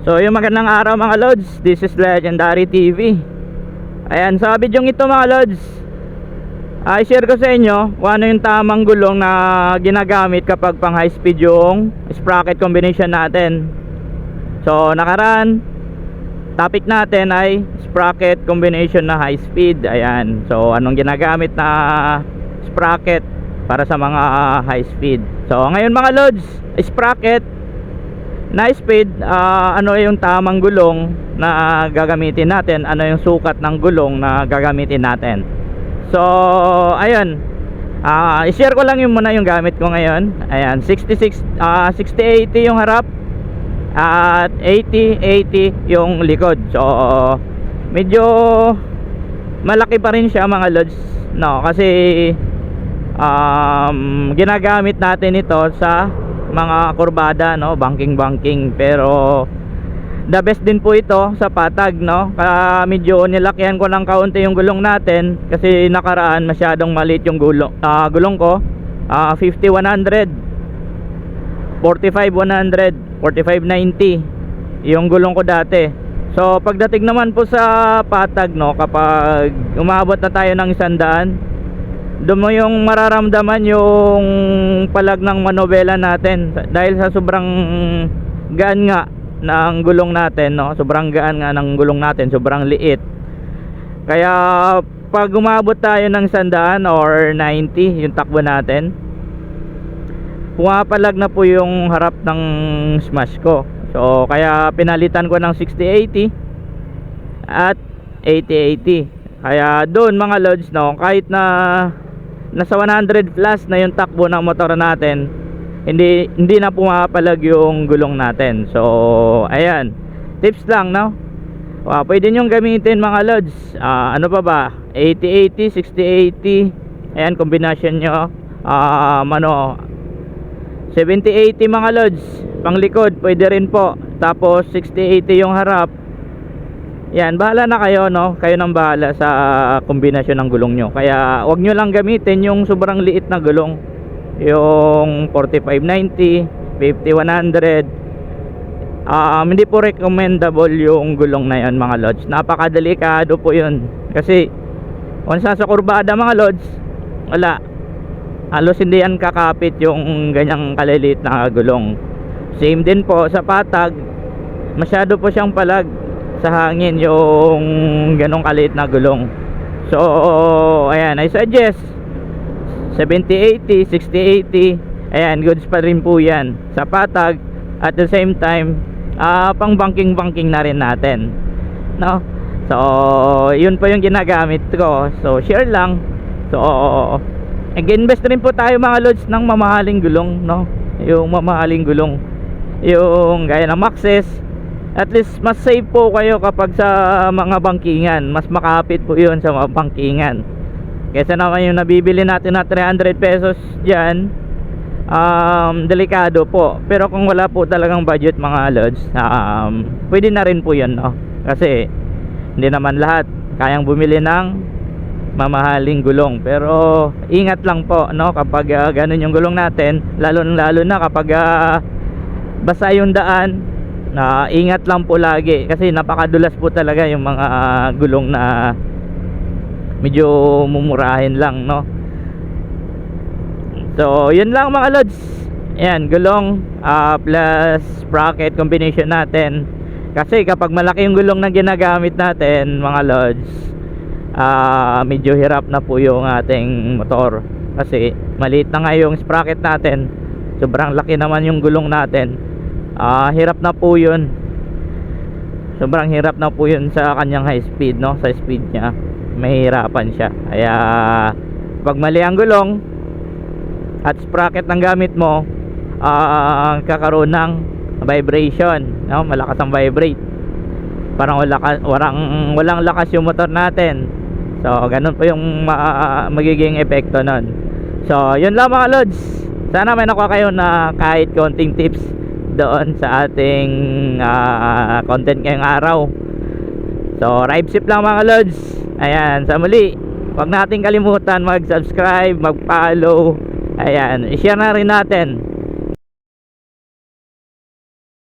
So yung magandang araw mga lods. This is Legendary TV Ayan sa video ito mga lods ay share ko sa inyo kung ano yung tamang gulong na ginagamit kapag pang high speed yung sprocket combination natin. So nakaraan Topic natin ay sprocket combination na high speed. Ayan So anong ginagamit na sprocket para sa mga high speed? So ngayon mga lods Sprocket na speed ah, ano yung tamang gulong na gagamitin natin? Ano yung sukat ng gulong na gagamitin natin? So ayun. Ah i-share ko lang yung muna yung gamit ko ngayon. Ayan 66 ah 60 80 yung harap at 80 80 yung likod. So medyo malaki pa rin siya mga lods no? Kasi um, ginagamit natin ito sa mga kurbada no? Banking banking pero the best din po ito sa patag no? Kaya medyo nilakyan ko ng kaunti yung gulong natin kasi nakaraan masyadong maliit yung gulong ah, gulong ko. Ah 50 100 45 100 45 90 yung gulong ko dati. So pagdating naman po sa patag no? Kapag umabot na tayo ng isandaan doon mo yung mararamdaman yung palag ng manobela natin. Dahil sa sobrang gaan nga ng gulong natin no? Sobrang gaan nga ng gulong natin sobrang liit. Kaya pag umabot tayo ng sandaan or 90 yung takbo natin pumapalag na po yung harap ng smash ko. So kaya pinalitan ko ng 60-80 at 80-80 kaya doon mga loads no? Kahit na nasa 100 plus na yung takbo ng motor natin. Hindi hindi na pumapalag yung gulong natin. So ayan. Tips lang no? Uh, pwede nyo gamitin mga loads Ah, ano pa ba? 80-80 60-80 ayan combination nyo um, ano 70-80 mga loads pang likod pwede rin po. Tapos 60-80 yung harap yan, bahala na kayo no. Kayo nang bahala sa kombinasyon ng gulong nyo. Kaya wag nyo lang gamitin yung sobrang liit na gulong. Yung 4590, 5100. Um, hindi po recommendable yung gulong na yan mga lods. Napakadelikado po yun. Kasi kung sa kurbada mga lods, wala. Halos hindi yan kakapit yung ganyang kaliliit na gulong. Same din po sa patag. Masyado po siyang palag sa hangin yung ganong kaliit na gulong. So ayan I suggest 70-80 60-80 ayan goods pa rin po yan sa patag. At the same time ah pang banking banking na rin natin no? So yun po yung ginagamit ko. So share lang. So again best rin po tayo mga lods ng mamahaling gulong no? Yung mamahaling gulong. Yung gaya ng Maxes at least mas safe po kayo kapag sa mga bangkingan. Mas makapit po yun sa mga bangkingan. Kesa naman yung nabibili natin na 300 pesos dyan. Um, delikado po. Pero kung wala po talagang budget mga lods um, pwede na rin po yun no? kasi hindi naman lahat kayang bumili ng mamahaling gulong. Pero ingat lang po no? Kapag uh, ganun yung gulong natin lalo lalo na kapag uh, basa yung daan na ingat lang po lagi. Kasi napakadulas po talaga yung mga gulong na medyo mumurahin lang no? So yun lang mga lods. Yan gulong uh, plus sprocket combination natin. Kasi kapag malaki yung gulong na ginagamit natin mga lods uh, medyo hirap na po yung ating motor. Kasi maliit na nga yung sprocket natin. Sobrang laki naman yung gulong natin ah, hirap na po yun. Sobrang hirap na po yun sa kanyang high speed no? Sa speed niya. Mahirapan siya. Kaya pag mali ang gulong at sprocket ng gamit mo ah, kakaroon ng vibration no? Malakas ang vibrate. Parang wala walang walang lakas yung motor natin. So ganun po yung ma magiging epekto nun. So yun lang mga lods. Sana may nakuha kayo na kahit konting tips doon sa ating uh, content ngayong araw. So ride sip lang mga lods. Ayan sa muli huwag nating kalimutan mag subscribe mag follow ayan i-share na rin natin